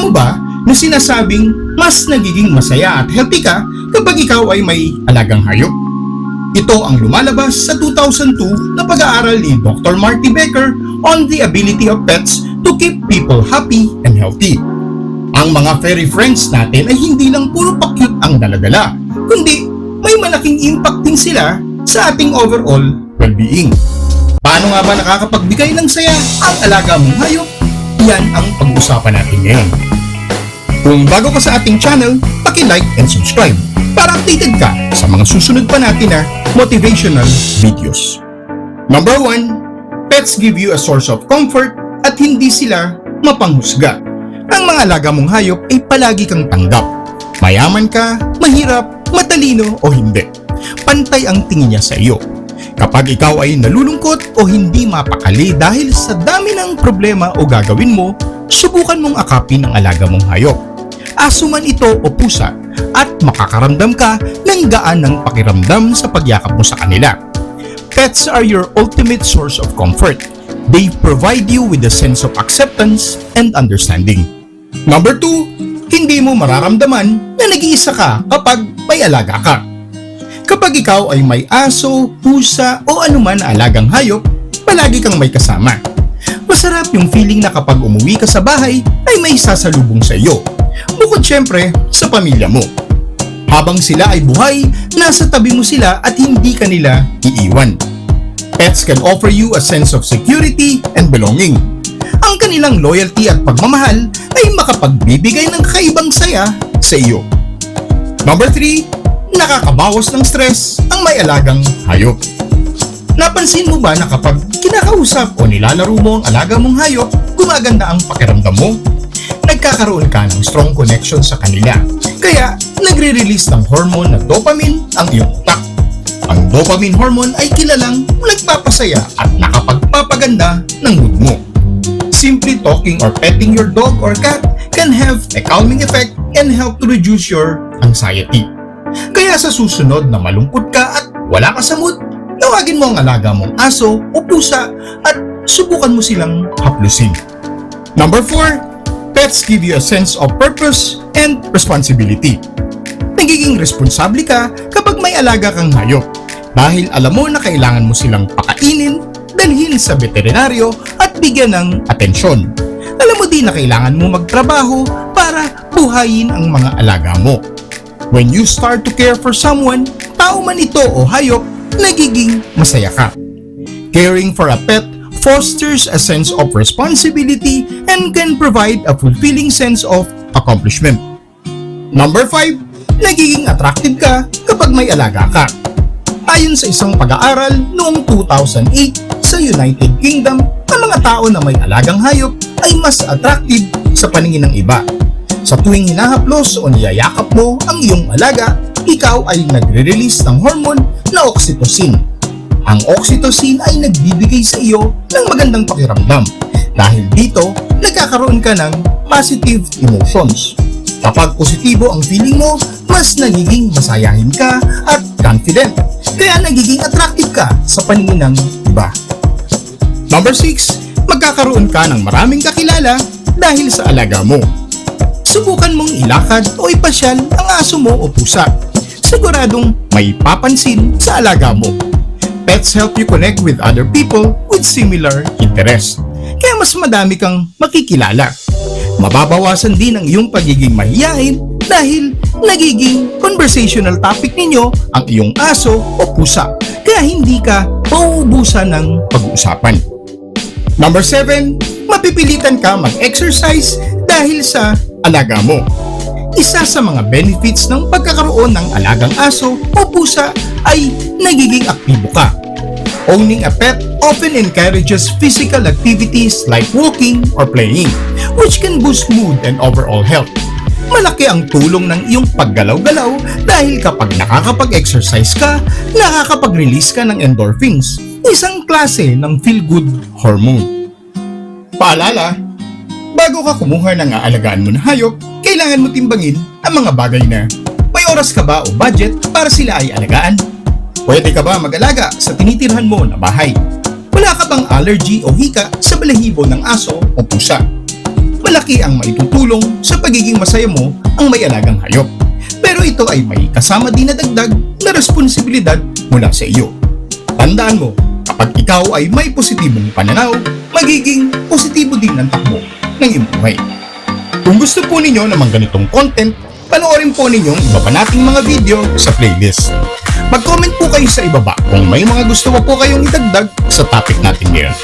Mo ba na sinasabing mas nagiging masaya at healthy ka kapag ikaw ay may alagang hayop? Ito ang lumalabas sa 2002 na pag-aaral ni Dr. Marty Becker on the ability of pets to keep people happy and healthy. Ang mga furry friends natin ay hindi lang puro pa-cute ang daladala, kundi may malaking impact din sila sa ating overall well-being. Paano nga ba nakakapagbigay ng saya ang alaga mong hayop? Yan ang pag-usapan natin ngayon. Kung bago ka sa ating channel, paki-like and subscribe para updated ka sa mga susunod pa natin na motivational videos. Number 1, pets give you a source of comfort at hindi sila mapanghusga. Ang mga alaga mong hayop ay palagi kang tanggap. Mayaman ka, mahirap, matalino o hindi. Pantay ang tingin niya sa iyo. Kapag ikaw ay nalulungkot o hindi mapakali dahil sa dami ng problema o gagawin mo, subukan mong akapin ang alaga mong hayop. Aso man ito o pusa at makakaramdam ka ng gaan ng pakiramdam sa pagyakap mo sa kanila. Pets are your ultimate source of comfort. They provide you with a sense of acceptance and understanding. Number 2, hindi mo mararamdaman na nag-iisa ka kapag may alaga ka. Kapag ikaw ay may aso, pusa o anuman na alagang hayop, palagi kang may kasama. Masarap yung feeling na kapag umuwi ka sa bahay ay may sasalubong sa iyo. Bukod syempre sa pamilya mo. Habang sila ay buhay, nasa tabi mo sila at hindi ka nila iiwan. Pets can offer you a sense of security and belonging. Ang kanilang loyalty at pagmamahal ay makapagbibigay ng kaibang saya sa iyo. Number 3, nakakabawas ng stress ang may alagang hayop. Napansin mo ba na kapag kinakausap o nilalaro mo ang alaga mong hayop, gumaganda ang pakiramdam mo? Nagkakaroon ka ng strong connection sa kanila. Kaya, nagre-release ng hormone na dopamine ang iyong utak. Ang dopamine hormone ay kilalang nagpapasaya at nakapagpapaganda ng mood mo. Simply talking or petting your dog or cat can have a calming effect and help to reduce your anxiety. Kaya sa susunod na malungkot ka at wala ka sa mood, tawagin mo ang alaga mong aso o pusa at subukan mo silang haplusin. Number 4, pets give you a sense of purpose and responsibility. Nagiging responsable ka kapag may alaga kang hayop dahil alam mo na kailangan mo silang pakainin, dalhin sa veterinaryo at bigyan ng atensyon. Alam mo din na kailangan mo magtrabaho para buhayin ang mga alaga mo. When you start to care for someone, tao man ito o hayop, nagiging masaya ka. Caring for a pet fosters a sense of responsibility and can provide a fulfilling sense of accomplishment. Number 5, nagiging attractive ka kapag may alaga ka. Ayon sa isang pag-aaral noong 2008 sa United Kingdom, ang mga tao na may alagang hayop ay mas attractive sa paningin ng iba. Sa tuwing hinahaplos o niyayakap mo ang iyong alaga, ikaw ay nagre-release ng hormone na oxytocin. Ang oxytocin ay nagbibigay sa iyo ng magandang pakiramdam. Dahil dito, nagkakaroon ka ng positive emotions. Kapag positibo ang feeling mo, mas nagiging masayahin ka at confident. Kaya nagiging attractive ka sa paningin ng iba. Number 6, magkakaroon ka ng maraming kakilala dahil sa alaga mo. Subukan mong ilakad o ipasyal ang aso mo o pusa. Siguradong may papansin sa alaga mo. Pets help you connect with other people with similar interest. Kaya mas madami kang makikilala. Mababawasan din ang iyong pagiging mahiyain dahil nagiging conversational topic ninyo ang iyong aso o pusa. Kaya hindi ka mauubusan ng pag-uusapan. Number 7, mapipilitan ka mag-exercise dahil sa alaga mo. Isa sa mga benefits ng pagkakaroon ng alagang aso o pusa ay nagiging aktibo ka. Owning a pet often encourages physical activities like walking or playing, which can boost mood and overall health. Malaki ang tulong ng iyong paggalaw-galaw dahil kapag nakakapag-exercise ka, nakakapag-release ka ng endorphins, isang klase ng feel-good hormone. Paalala, bago ka kumuha ng aalagaan mo na hayop, kailangan mo timbangin ang mga bagay na may oras ka ba o budget para sila ay alagaan. Pwede ka ba mag-alaga sa tinitirhan mo na bahay? Wala ka bang allergy o hika sa balahibo ng aso o pusa? malaki ang maitutulong sa pagiging masaya mo ang may alagang hayop. Pero ito ay may kasama din na dagdag na responsibilidad mula sa iyo. Tandaan mo, kapag ikaw ay may positibong pananaw, magiging positibo din ang takbo ng iyong buhay. Kung gusto po ninyo ng mga ganitong content, panoorin po ninyong iba pa nating mga video sa playlist. Mag-comment po kayo sa ibaba kung may mga gusto pa po kayong idagdag sa topic natin ngayon.